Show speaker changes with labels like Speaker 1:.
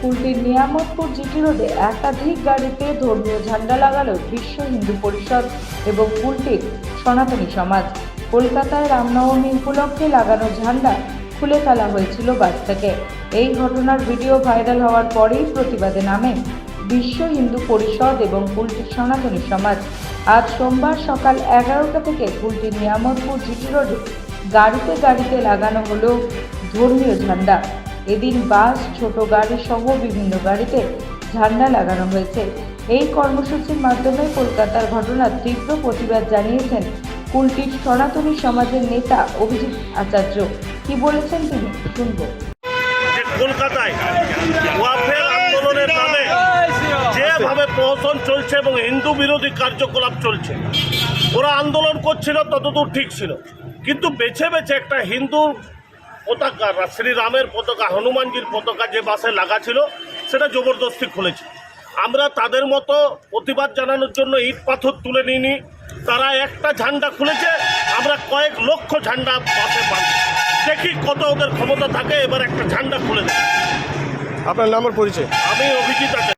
Speaker 1: কুলটির Niamatpur GT রোডে একাধিক গাড়িতে ধর্মীয় ঝান্ডা লাগালো বিশ্ব হিন্দু পরিষদ এবং কুলটির সনাতনী সমাজ। কলকাতায় রামনবমী উপলক্ষে লাগানো ঝান্ডা খুলে ফেলা হয়েছিল বাস থেকে। এই ঘটনার ভিডিও ভাইরাল হওয়ার পরেই প্রতিবাদে নামে বিশ্ব হিন্দু পরিষদ এবং কুলটির সনাতনী সমাজ। আজ সোমবার সকাল এগারোটা থেকে কুলটির নিয়ামতপুর জিটি রোডে গাড়িতে গাড়িতে লাগানো হলো ধর্মীয় ঝান্ডা। এদিন বাস, ছোট গাড়ি সহ বিভিন্ন গাড়িতে ঝান্ডা লাগানো হয়েছে। এই কর্মসূচির মাধ্যমে কলকাতার ঘটনার তীব্র প্রতিবাদ জানিয়েছেন কুলটির সনাতনী সমাজের নেতা অভিজিৎ আচার্য। কি বলেছেন তিনি? শুনব।
Speaker 2: কলকাতায় যেভাবে প্রহসন চলছে এবং হিন্দু বিরোধী কার্যকলাপ চলছে, ওরা আন্দোলন করছিল, ততদূর ঠিক ছিল। কিন্তু বেছে বেছে একটা হিন্দু পতাকা শ্রীরামের পতাকা হনুমানজির পতাকা যে বাসে লাগা ছিল সেটা জবরদস্তি খুলেছে। আমরা তাদের মতো প্রতিবাদ জানানোর জন্য ইট পাথর তুলে নিইনি। তারা একটা ঝান্ডা খুলেছে আমরা কয়েক লক্ষ ঝান্ডা বাসে বাঁধি দেখি কত ওদের ক্ষমতা থাকে এবার একটা ঝান্ডা খুলে দেয়।
Speaker 3: আপনার নামের পরিচয়?
Speaker 2: আমি অভিজিৎ আছে